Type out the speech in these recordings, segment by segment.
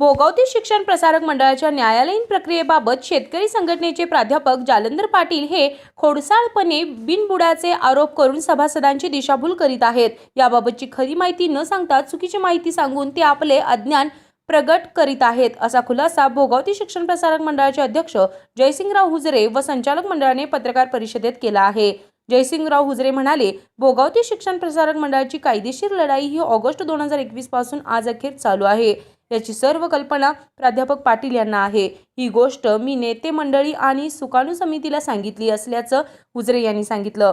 भोगावती शिक्षण प्रसारक मंडळाच्या न्यायालयीन प्रक्रियेबाबत शेतकरी संघटनेचे प्राध्यापक जालंधर पाटील हे खोडसाळपणे बिनबुडाचे आरोप करून सभासदांची दिशाभूल करीत आहेत. याबाबतची खरी माहिती न सांगता चुकीची माहिती सांगून ते आपले अज्ञान प्रगट करीत आहेत. असा खुलासा भोगावती शिक्षण प्रसारक मंडळाचे अध्यक्ष जयसिंगराव हुजरे व संचालक मंडळाने पत्रकार परिषदेत केला आहे. जयसिंगराव हुजरे म्हणाले भोगावती शिक्षण प्रसारक मंडळाची कायदेशीर लढाई ही ऑगस्ट दोन हजार एकवीसपासून आज अखेर चालू आहे. याची सर्व कल्पना प्राध्यापक पाटील यांना आहे. ही गोष्ट मी नेते मंडळी आणि सुकाणू समितीला सांगितली असल्याचं उजरे यांनी सांगितलं.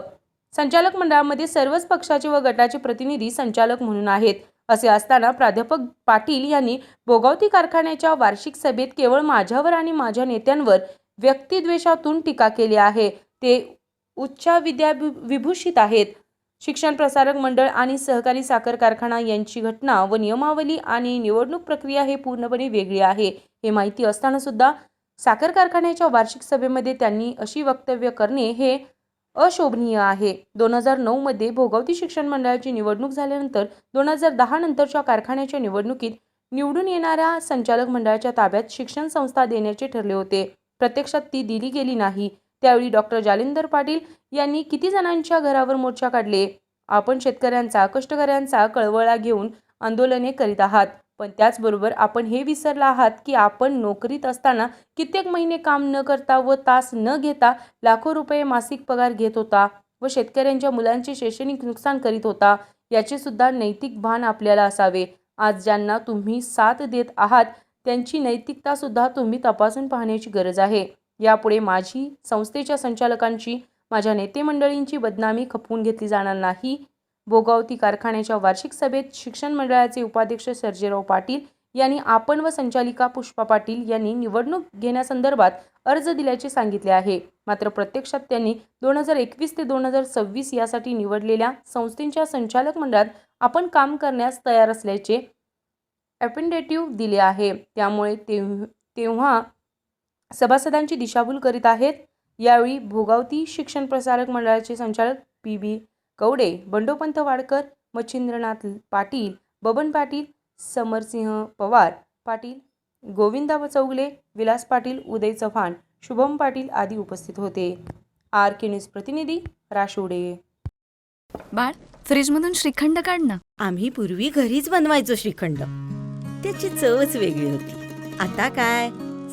संचालक मंडळामध्ये सर्वच पक्षाचे व गटाचे प्रतिनिधी संचालक म्हणून आहेत. असे असताना प्राध्यापक पाटील यांनी बोगावती कारखान्याच्या वार्षिक सभेत केवळ माझ्यावर आणि माझ्या नेत्यांवर व्यक्तिद्वेषातून टीका केली आहे. ते उच्च विद्या विभूषित आहेत. शिक्षण प्रसारक मंडळ आणि सहकारी साखर कारखाना यांची घटना व नियमावली आणि निवडणूक प्रक्रिया हे पूर्णपणे वेगळी आहे हे माहिती असताना सुद्धा साखर कारखान्याच्या वार्षिक सभेमध्ये त्यांनी अशी वक्तव्य करणे हे अशोभनीय आहे. दोन हजार नऊमध्ये भोगावती शिक्षण मंडळाची निवडणूक झाल्यानंतर दोन हजार दहा नंतरच्या कारखान्याच्या निवडणुकीत निवडून येणाऱ्या संचालक मंडळाच्या ताब्यात शिक्षण संस्था देण्याचे ठरले होते. प्रत्यक्षात ती दिली गेली नाही. त्यावेळी डॉक्टर जालिंदर पाटील यांनी किती जणांच्या घरावर मोर्चा काढले? आपण शेतकऱ्यांचा कष्टकऱ्यांचा कळवळा घेऊन आंदोलने करीत आहात. पण त्याचबरोबर आपण हे विसरला आहात की आपण नोकरीत असताना कित्येक महिने काम न करता व तास न घेता लाखो रुपये मासिक पगार घेत होता व शेतकऱ्यांच्या मुलांचे शैक्षणिक नुकसान करीत होता. याचे सुद्धा नैतिक भान आपल्याला असावे. आज ज्यांना तुम्ही साथ देत आहात त्यांची नैतिकता सुद्धा तुम्ही तपासून पाहण्याची गरज आहे. यापुढे माझी संस्थेच्या संचालकांची माझ्या नेते मंडळींची बदनामी खपवून घेतली जाणार नाही. भोगावती कारखान्याच्या वार्षिक सभेत शिक्षण मंडळाचे उपाध्यक्ष सर्जेराव पाटील यांनी आपण व संचालिका पुष्पा पाटील यांनी निवडणूक घेण्यासंदर्भात अर्ज दिल्याचे सांगितले आहे. मात्र प्रत्यक्षात त्यांनी दोन हजार एकवीस ते दोन हजार सव्वीस यासाठी निवडलेल्या संस्थेच्या संचालक मंडळात आपण काम करण्यास तयार असल्याचे ॲपेंडेटिव्ह दिले आहे. त्यामुळे तेव्हा सभासदांची दिशाभूल करीत आहेत. यावेळी भोगावती शिक्षण प्रसारक मंडळाचे संचालक पी बी कवडे बंडोपंत वाडकर मच्छिंद्रनाथ पाटील बबन पाटील समरसिंह पवार पाटील गोविंदा चौगले विलास पाटील उदय चव्हाण शुभम पाटील आदी उपस्थित होते. आर के न्यूज प्रतिनिधी राशोडे बाळ फ्रीजमधून श्रीखंड काढ ना. आम्ही पूर्वी घरीच बनवायचो श्रीखंड. त्याची चवच वेगळी होती. आता काय?